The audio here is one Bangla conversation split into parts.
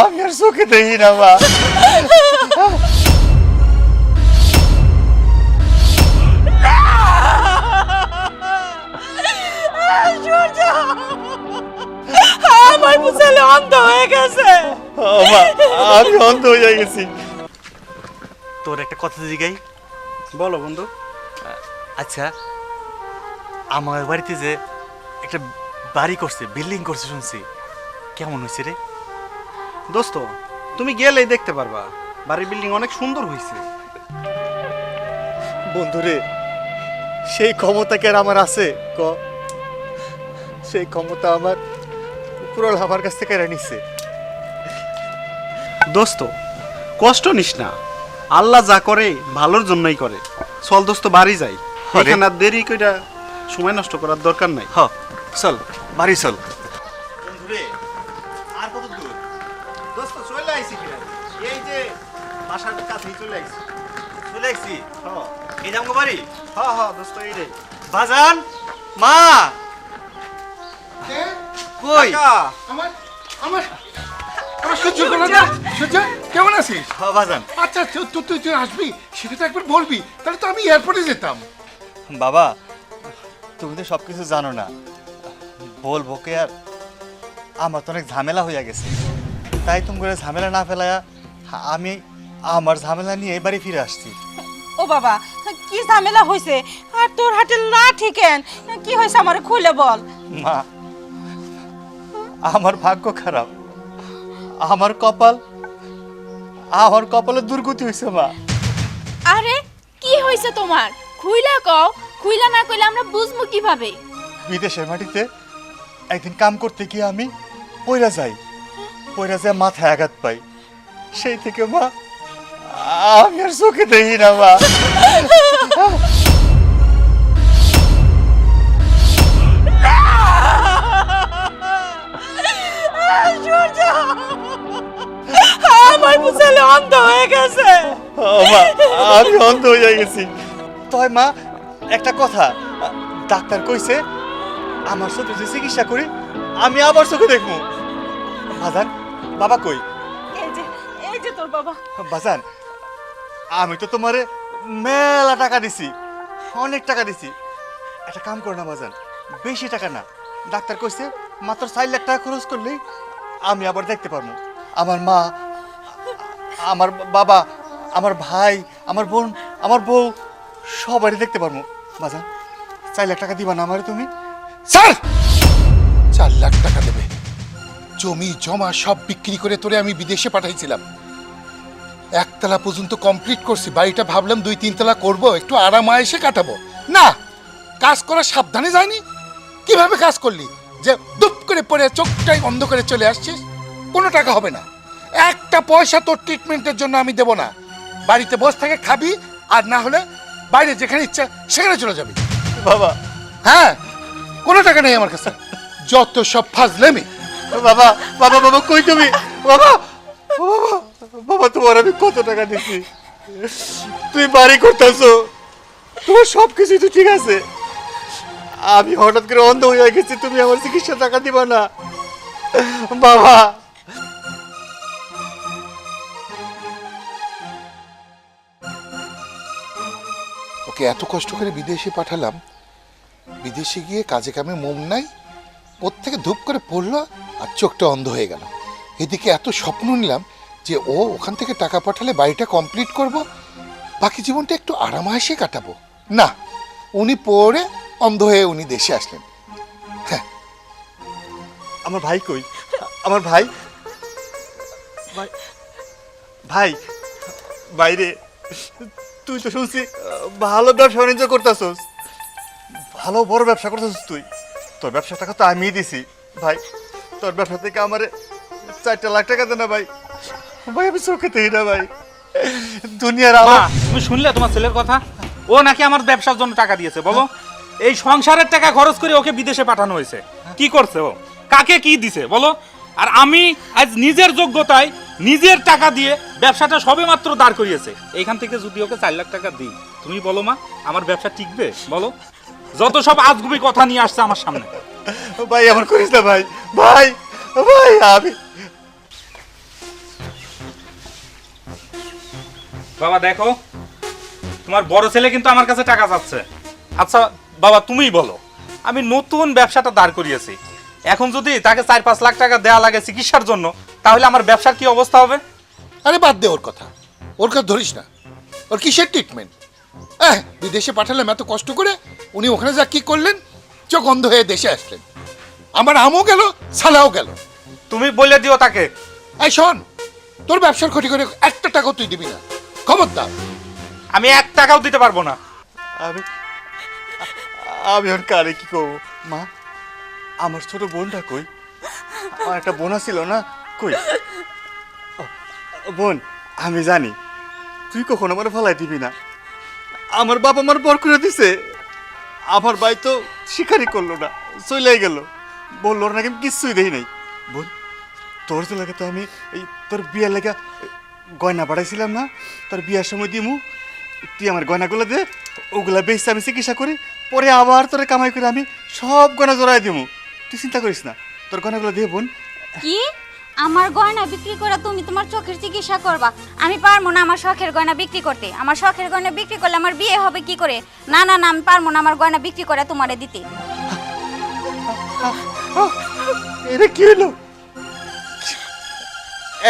আমি আর চোখে দেখি না মা। আমার ছেলে অন্ধ হয়ে গেছে। আমি অন্ধ হয়ে গেছি। তোর একটা কথা জিগাই। বলো বন্ধু। আচ্ছা আমার বাড়িতে যে একটা বাড়ি করছে বিল্ডিং করছে শুনছি। কেমন হয়েছে রে? দোস্ত তুমি গেলেই দেখতে পারবা। বাড়ির বিল্ডিং অনেক সুন্দর হয়েছে বন্ধুরে সেই ক্ষমতা কি আমার আছে? ক? সেই ক্ষমতা আমার উপরওয়ালা আমার কাছ থেকে কেড়ে নিচ্ছে দোস্ত কষ্ট নিস না। আল্লাহ যা করে ভালোর জন্যই করে। চল দোস্ত বাড়ি যাই। এখানে আর দেরি কইরা সময় নষ্ট করার দরকার নাই। হ চল বাড়ি চল। বন্ধুরে দোস্ত চলে আইছি এই যে বাসার কাছেই চলে আইছি চলে আসছি এই যে বাড়ি? হ্যাঁ হ্যাঁ দোস্ত এই রে বাজান? মা? কই? আমার আমার আমার সহ্য করো না। সহ্য? কেমন আছিস? হ বাজান। আচ্ছা তুই তুই- তুই তুই আসবি? সেটা তো একবার বলবি। তাহলে তো আমি এয়ারপোর্টে যেতাম। বাবা তুমি তো সব কিছু জানো না। বলব কে আর? আমার তো অনেক ঝামেলা হইয়া গেছে। তাই তুমি করে ঝামেলা না ফেলায়া আমি আমার ঝামেলা নিয়ে এবারে ফিরে আসছি। ও বাবা কি ঝামেলা হয়েছে আর তোর হাতে লাঠি কেন? কি হয়েছে আমার খুলে বল। মা আমার ভাগ্য খারাপ। আমার কপাল আমার কপালে দুর্গতি হয়েছে মা। আরে কি হয়েছে তোমার? খুইলা কও খুইলা না কইলে আমরা বুঝব কীভাবে? বিদেশের মাটিতে একদিন কাম করতে গিয়ে আমি পয়রা যাই। পয়রা যায় মাথায় আঘাত পাই সেই থেকে মা আমি আর চোখে দেখি না মা। আমার ছেলে অন্ধ হয়ে গেছে। আমি অন্ধ হয়ে গেছি। তয় মা একটা কথা। ডাক্তার কইছে আমার চোখে যে চিকিৎসা করি আমি আবার চোখে দেখব। বাজান বাবা কই? এই যে এই যে তোর বাবা। বাজান আমি তো তোমারে মেলা টাকা দিছি অনেক টাকা দিছি। একটা কাম করো না বাজান বেশি টাকা না। ডাক্তার কইছে মাত্র চার লাখ টাকা খরচ করলেই আমি আবার দেখতে পারব। আমার মা আমার বাবা আমার ভাই আমার বোন আমার বউ সবারই দেখতে পারব। বাজান চার লাখ টাকা দিবা না আমারে তুমি? স্যার! চার লাখ টাকা দেবে। জমি জমা সব বিক্রি করে তোরে আমি বিদেশে পাঠাইছিলাম। একতলা পর্যন্ত কমপ্লিট করছি বাড়িটা ভাবলাম দুই তিনতলা করব একটু আরাম এসে কাটাবো। না কাজ করা সাবধানে যায়নি কীভাবে কাজ করলি? যে দুপ করে পড়ে চোখটাই অন্ধ করে চলে আসছিস? কোনো টাকা হবে না। একটা পয়সা তোর ট্রিটমেন্টের জন্য আমি দেব না। বাড়িতে বসে থাকে খাবি আর না হলে বাইরে যেখানে ইচ্ছা সেখানে চলে যাবি। বাবা। হ্যাঁ কোনো টাকা নেই আমার কাছে। যত সব ফাজলেমি। বাবা বাবা বাবা, কই তুমি? বাবা বাবা বাবা তোমার আমি কত টাকা দিছি? তুই বাড়ি করতেছো। তোমার সব কিছুই তো ঠিক আছে। আমি হঠাৎ করে অন্ধ হয়ে গেছি, তুমি আমার চিকিৎসা টাকা দিবা না। বাবা। ওকে এত কষ্ট করে বিদেশে পাঠালাম, বিদেশে গিয়ে কাজে কামে মন নাই। ওর থেকে ধূপ করে পড়ল আর চোখটা অন্ধ হয়ে গেল। এদিকে এত স্বপ্ন নিলাম যে ও ওখান থেকে টাকা পাঠালে বাড়িটা কমপ্লিট করব, বাকি জীবনটা একটু আরামায়েসে কাটাবো। না, উনি পড়ে অন্ধ হয়ে উনি দেশে আসলেন। আমার ভাই কই? আমার ভাই? ভাই বাইরে, তুই তো শুনছি, ভালো ব্যবসা বাণিজ্য করতেছস। ভালো বড় ব্যবসা করতেছস তুই। তোর ব্যবসা টাকা তো আমিই দিছি। ভাই তোর ব্যবসা থেকে আমার চারটা লাখ টাকা দে না ভাই। ভাই আমি চোখে দেখি না ভাই। দুনিয়ার আমার তুমি শুনলে তোমার ছেলের কথা? ও নাকি আমার ব্যবসার জন্য টাকা দিয়েছে বলো। এই সংসারের টাকা খরচ করে ওকে বিদেশে পাঠানো হয়েছে। কি করছে ও? কাকে কি দিছে বলো? আর আমি আজ নিজের যোগ্যতায় নিজের টাকা দিয়ে ব্যবসাটা সবে মাত্র দাঁড় করিয়েছে। এইখান থেকে যদি ওকে চার লাখ টাকা দিই তুমি বলো মা আমার ব্যবসা টিকবে বলো? যত সব আজগুবি কথা নিয়ে আসছে আমার সামনে। ভাই এমন করিস না ভাই। ভাই ভাই আমি বাবা দেখো তোমার বড় ছেলে কিন্তু আমার কাছে টাকা চাচ্ছে। আচ্ছা বাবা তুমিই বলো আমি নতুন ব্যবসাটা দাঁড় করিয়েছি। এখন যদি তাকে চার পাঁচ লাখ টাকা দেওয়া লাগে চিকিৎসার জন্য তাহলে আমার ব্যবসার কি অবস্থা হবে? আরে বাদ দে ওর কথা। ওর কথা ধরিস না। ওর কিসের ট্রিটমেন্ট বিদেশে পাঠালাম এত কষ্ট করে উনি ওখানে যা কি করলেন? চোখ অন্ধ হয়ে দেশে আসলেন। আমার আমও গেল সালাও গেল। তুমি বলে দিও তাকে। এই শোন তোর ব্যবসার ক্ষতি করে একটা টাকাও তুই দিবি না। খবরদার। আমি এক টাকাও দিতে পারব না। আমি আমি এখন কারে কি করব? মা আমার ছোট বোনটা কই? আমার একটা বোন ছিল না কই? বোন আমি জানি। তুই কখনো আমার ফলাই দিবি না। আমার বাবা আমার বর করে দিছে। আমার ভাই তো শিকারই করল না চলে গেল। বলল নাকি আমি কিচ্ছুই দেই নাই। বোন, তোর তো লাগে তো আমি এই তোর বিয়ের লেগে গয়না পাঠাইছিলাম না, তোর বিয়ার সময় দিমু, তুই আমার গয়নাগুলো দে, ওগুলা বেচতে আমি চিকিৎসা করি, পরে আবার তোরে কামাই করে আমি সব গয়না জোড়াই দিমু। তুই চিন্তা করিস না, তোর গয়নাগুলো দিয়ে বোন। কি? আমার গয়না বিক্রি করে তুমি তোমার চোখের চিকিৎসা করবা। আমি পারব না আমার শখের গয়না বিক্রি করতে। আমার শখের গয়না বিক্রি করলে আমার বিয়ে হবে কি করে? না না না আমি পারব না আমার গয়না বিক্রি করে তোমারে দিতে। এটা কি হলো?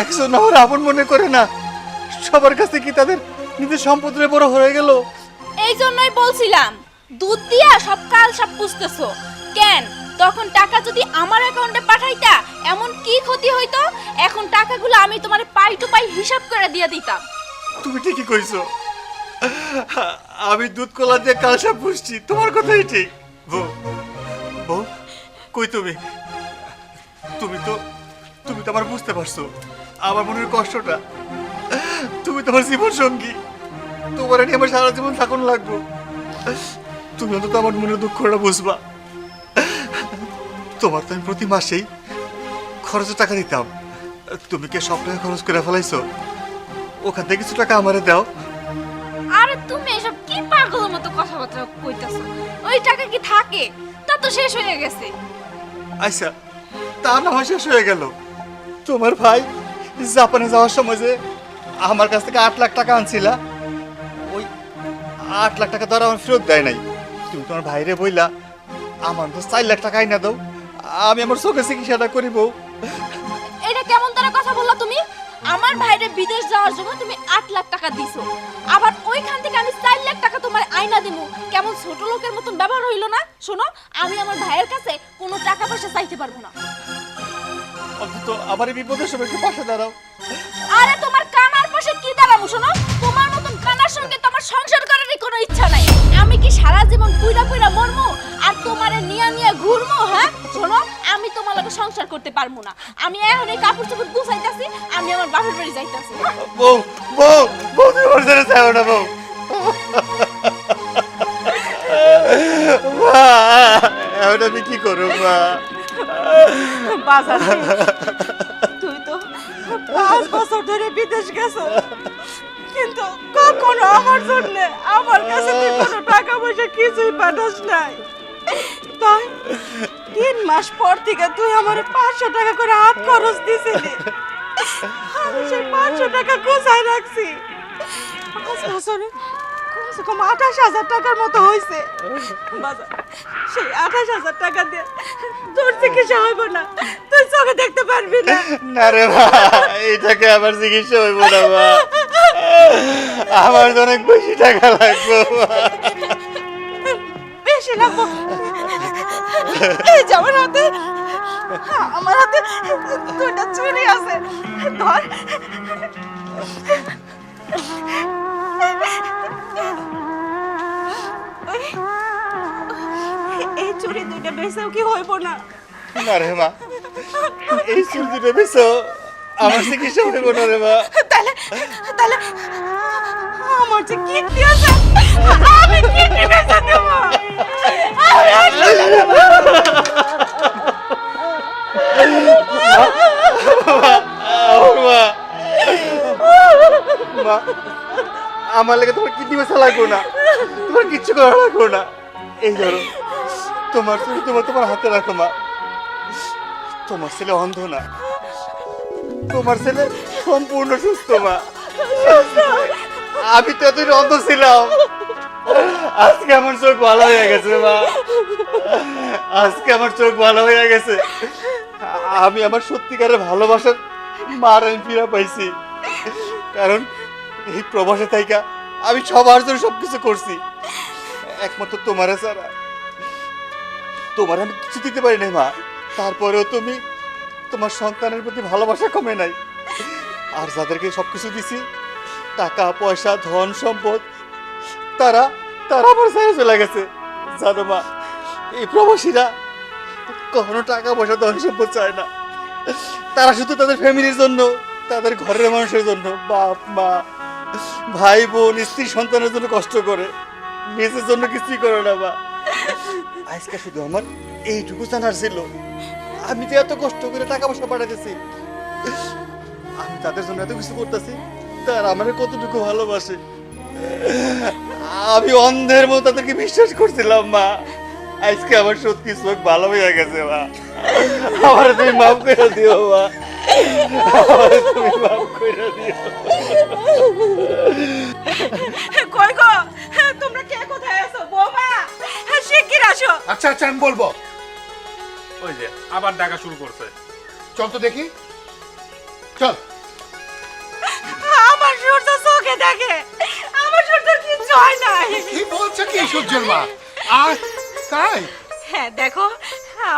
একজন আমার আপন মনে করে না। সবার কাছে কি তাদের নিজের সম্পদের বড় হয়ে গেল? এই জন্যই বলছিলাম দুধ দিয়া সব কাল সব পুষতেছো কেন? তখন টাকা যদি আমার অ্যাকাউন্টে পাঠাইতা, এমন কি ক্ষতি হইতো? এখন টাকাগুলো আমি তোমার পাই টু পাই হিসাব করে দিয়ে দিতাম। তুমি ঠিকই কইছো। আমি দুধ কলা দিয়ে কালসা পুষছি তোমার কথাই ঠিক। বউ বউ, কই তুমি? তুমি তো তুমি তো আমার বুঝতে পারছ, আমার মনের কষ্টটা। তুমি তোমার জীবন সঙ্গী। তোমার নিয়ে আমার সারা জীবন থাকুন লাগবো। তুমি অন্তত আমার মনের দুঃখটা বুঝবা। তোমার তো আমি প্রতি মাসেই খরচের টাকা দিতাম। তুমি কি সব টাকা খরচ করে ফেলাইছো? ওখান থেকে কিছু টাকা আমারে দাও। আরে তুমি এসব কি পাগলের মতো কথাবার্তা কইতাছো? ওই টাকা কি থাকে? তা তো শেষ হয়ে গেছে। আচ্ছা তা না হয় শেষ হয়ে গেল। তোমার ভাই জাপানে যাওয়ার সময় যে আমার কাছ থেকে আট লাখ টাকা আনছিলা ওই আট লাখ টাকা ধর আমার ফেরত দেয় নাই। তুমি তোমার ভাইরে বইলা আমার তো চার লাখ টাকা আইনা দাও। আমি আমার চোখে চিকিৎসাটা করিব। এটা কেমন তারা কথা বললা তুমি? আমার ভাইরে বিদেশ যাওয়ার জন্য তুমি আট লাখ টাকা দিছো। আবার ওইখান থেকে আমি চার লাখ টাকা তোমার আয়না দিমু। কেমন ছোট লোকের মতন ব্যবহার হইল না? শোনো আমি আমার ভাইয়ের কাছে কোনো টাকা পয়সা চাইতে পারব না। অন্তত আমার এই বিপদের সময় একটু পাশে দাঁড়াও। আরে তোমার কানার পাশে কি দাঁড়াবো শোনো? তোমার কানার সঙ্গে তোমার সংসার করারই কোনো ইচ্ছা নাই। আমি কি সারা জীবন পুইরা পুইরা মরমু? আর তোমারে নিয়া নিয়া ঘুরমু হ্যাঁ? শোনো আমি তোমার লগে সংসার করতে পারব না। আমি এখন এই কাপড় চোপড় গুছাইতাছি আমি আমার বাপের বাড়ি যাইতাছি বউ বউ বউ তুমি আমার ছেড়ে যাও না বউ। মা এখন আমি কি করব মা? বাজার তুই তো পাঁচ বছর ধরে বিদেশ গেছো। কিন্তু কখনো আমার জন্য আমার কাছে তুই কোনো টাকা পয়সা কিছুই পাঠাস নাই। তাই তিন মাস পর থেকে তুই আমার পাঁচশো টাকা করে হাত খরচ দিছিলি। আমি সেই পাঁচশো টাকা গোছায় রাখছি। পাঁচ বছরে কম আঠাশ হাজার টাকার মতো হয়েছে সেই আঠাশ হাজার টাকা দিয়ে তোর চিকিৎসা হইব না। তুই চোখে দেখতে পারবি না। না রে মা এইটাকে আমার চিকিৎসা হইব না, মা। আমার তো অনেক বেশি টাকা লাগবে। বেশি লাগবো। এই যে আমার হাতে আমার হাতে দুটা চুরি আছে। ধর। এই চুরি দুইটা বেচেও কি হইব না? না রে মা এই চুল দুটো বেছো আমার চিকিৎসা হইব না রে মা। তাহলে তাহলে আমার যে কিডনি আছে, আমি কিডনি বেচে আমার লাগে তোমার কিডনি বেচা লাগবো না, তোমার কিচ্ছু করা লাগবো না। এই ধরো, তোমার চুল তোমার তোমার হাতে রাখো, মা। তোমার ছেলে অন্ধ না। তোমার ছেলে সম্পূর্ণ সুস্থ, মা। আমি তো এতদিন অন্ধ ছিলাম। আজকে আমার চোখ ভালো হয়ে গেছে, মা। আজকে আমার চোখ ভালো হয়ে গেছে। আমি আমার সত্যিকারের ভালোবাসার মার আমি ফিরে পাইছি। কারণ এই প্রবাসে থাইকা আমি সবার জন্য সবকিছু করছি। একমাত্র তোমার ছাড়া। তোমার আমি কিছু দিতে পারি নাই, মা। তারপরেও তুমি তোমার সন্তানের প্রতি ভালোবাসা কমে নাই। আর যাদেরকে সবকিছু দিছি, টাকা, পয়সা, ধন, সম্পদ, তারা তারা আমার ছেড়ে চলে গেছে। জানো মা, এই প্রবাসীরা কখনো টাকা, পয়সা, ধন, সম্পদ চায় না। তারা শুধু তাদের ফ্যামিলির জন্য, তাদের ঘরের মানুষের জন্য, বাপ, মা, ভাই, বোন, স্ত্রী, সন্তানের জন্য কষ্ট করে। নিজের জন্য কিছুই করে না বা আজকে শুধু আমার এইটুকু জানার ছিল। আমি যে এত কষ্ট করে টাকা পয়সা পাঠাতেছি আমি তাদের জন্য এত কিছু করতেছি তার আমার কতটুকু ভালোবাসে। আমি অন্ধের মতো তাদেরকে বিশ্বাস করছিলাম মা। আজকে আমার সত্যি চোখ ভালো হয়ে গেছে মা। আমার তুমি মাফ করে দিও মা। আমার তুমি মাফ করে দিও। কই গো? তোমরা কে কোথায় আছো? বৌমা? শিগগির আসো। আচ্ছা আচ্ছা আমি বলব। ওই যে আবার ডাকা শুরু করছে। চল তো দেখি। চল। দেখে। আমার সূর্যের কিচ্ছু হয় নাই। কি বলছে কি সূর্যের মা? আর তাই? হ্যাঁ দেখো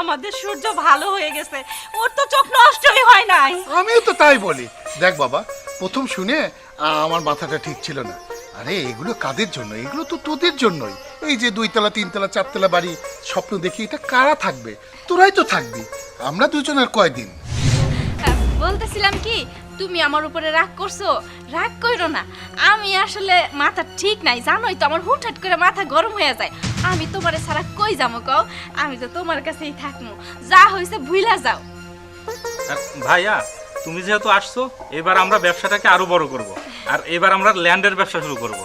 আমাদের সূর্য ভালো হয়ে গেছে। ওর তো চোখ নষ্টই হয় নাই। আমিও তো তাই বলি। দেখ বাবা প্রথম শুনে আমার মাথাটা ঠিক ছিল না। আরে এগুলো কাদের জন্য? এগুলো তো তোদের জন্যই। এই যে দুইতলা তিনতলা চারতলা বাড়ি স্বপ্ন দেখি এটা কারা থাকবে? তোরাই তো থাকবি। আমরা দুজন আর কয়দিন? বলতেছিলাম কি তুমি আমার উপরে রাগ করছ? রাগ কইরো না। আমি আসলে মাথা ঠিক নাই জানোই তো আমার হুটহাট করে মাথা গরম হয়ে যায়। আমি তোমারে ছাড়া কই যাব কও? আমি তো তোমার কাছেই থাকব যা হয়েছে ভুইলা যাও। ভাইয়া তুমি যেহেতু আসছো এবার আমরা ব্যবসাটাকে আরও বড় করব। আর এবার আমরা ল্যান্ডের ব্যবসা শুরু করব।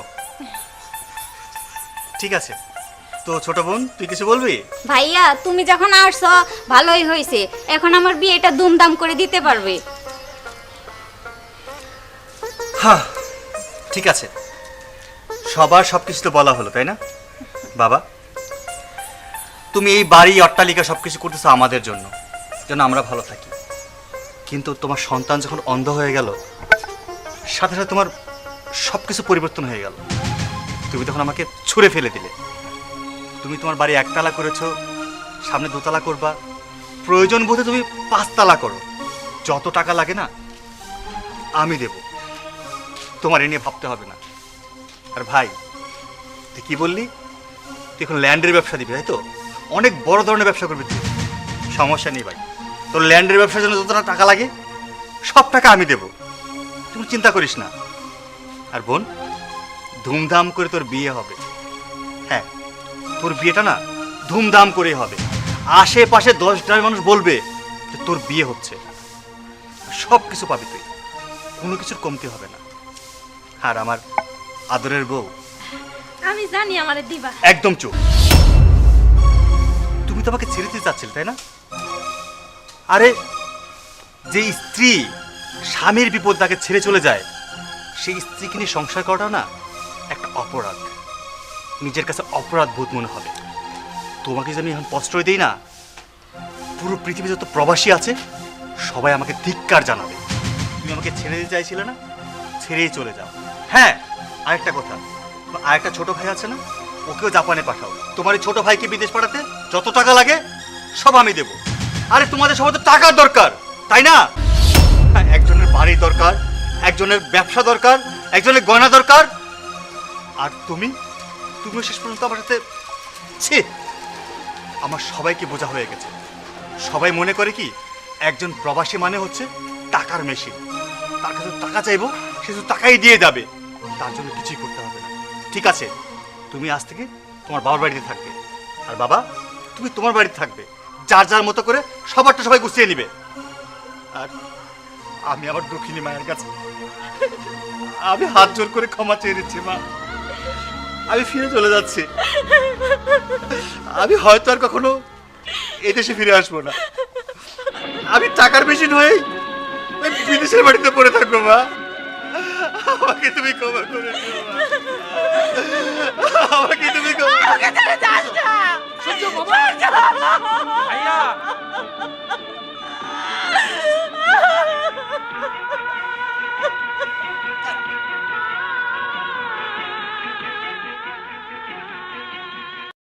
ঠিক আছে। তো ছোট বোন তুই কিছু বলবি? ভাইয়া তুমি যখন আসছো ভালোই হয়েছে এখন আমার বিয়েটা দুমদাম করে দিতে পারবে। হ্যাঁ ঠিক আছে। সবার সব কিছু তো বলা হলো, তাই না? বাবা, তুমি এই বাড়ি, অট্টালিকা সব কিছু করতেছো আমাদের জন্য, যেন আমরা ভালো থাকি। কিন্তু তোমার সন্তান যখন অন্ধ হয়ে গেল, সাথে সাথে তোমার সব কিছু পরিবর্তন হয়ে গেল। তুমি তখন আমাকে ছুঁড়ে ফেলে দিলে। তুমি তোমার বাড়ি একতলা করেছ, সামনে দোতলা করবা। প্রয়োজন বোধে তুমি পাঁচতলা করো। যত টাকা লাগে না, আমি দেবো। তোমার এ নিয়ে ভাবতে হবে না। আর ভাই, তুই কি বললি? তুই এখন ল্যান্ডের ব্যবসা দিবি, তাই তো? অনেক বড় ধরনের ব্যবসা করবি তুই। সমস্যা নেই ভাই। তোর ল্যান্ডের ব্যবসার জন্য যতটা টাকা লাগে, সব টাকা আমি দেবো। তুমি চিন্তা করিস না। আর বোন, ধুমধাম করে তোর বিয়ে হবে। হ্যাঁ তোর বিয়েটা না ধুমধাম করেই হবে। আশেপাশে দশ গ্রামের মানুষ বলবে যে তোর বিয়ে হচ্ছে। সব কিছু পাবি তুই। কোনো কিছুর কমতি হবে না। আর আমার আদরের বউ। আমি জানি আমারে দিবা। একদম চুপ। তুমি তো আমাকে ছেড়ে দিতে চাচ্ছিলে তাই না? আরে যে স্ত্রী স্বামীর বিপদ তাকে ছেড়ে চলে যায় সেই স্ত্রীকে নিয়ে সংসার করাটা না একটা অপরাধ। নিজের কাছে অপরাধ বোধ মনে হবে। তোমাকে যদি আমি এখন প্রশ্রয় দিই না পুরো পৃথিবী যত প্রবাসী আছে সবাই আমাকে ধিক্কার জানাবে। তুমি আমাকে ছেড়ে দিতে চাইছিলে না? ছেড়েই চলে যাও। হ্যাঁ আরেকটা কথা। আরেকটা ছোট ভাই আছে না? ওকেও জাপানে পাঠাও। তোমার ছোট ভাইকে বিদেশ পাঠাতে যত টাকা লাগে সব আমি দেবো। আরে তোমাদের সবাই তো টাকার দরকার তাই না? হ্যাঁ, একজনের বাড়ি দরকার একজনের ব্যবসা দরকার একজনের গয়না দরকার। আর তুমি? তুমিও শেষ পর্যন্ত আমার সাথে ছি! আমার সবাইকে বোঝা হয়ে গেছে। সবাই মনে করে কি একজন প্রবাসী মানে হচ্ছে টাকার মেশিন। তার কাছে টাকা চাইব সে শুধু টাকাই দিয়ে যাবে। তার জন্য কিছুই করতে হবে না। ঠিক আছে, তুমি আজ থেকে তোমার বাবার বাড়িতে থাকবে। আর বাবা, তুমি তোমার বাড়িতে থাকবে। যার যার মতো করে সবারটা সবাই গুছিয়ে নিবে। আর আমি আমার দুঃখিনী মায়ের কাছে আমি হাত জোর করে ক্ষমা চেয়ে নিচ্ছি, মা। আমি ফিরে চলে যাচ্ছি। আমি হয়তো আর কখনো এদেশে ফিরে আসব না। আমি টাকার হয়ে ওই বিদেশের বাড়িতে পড়ে থাকব, মা। আমাকে তুমি কভার করে দিও আমাকে তুমি আমাকে ছেড়ে যাস না। সূর্য বাবা। ভাইয়া।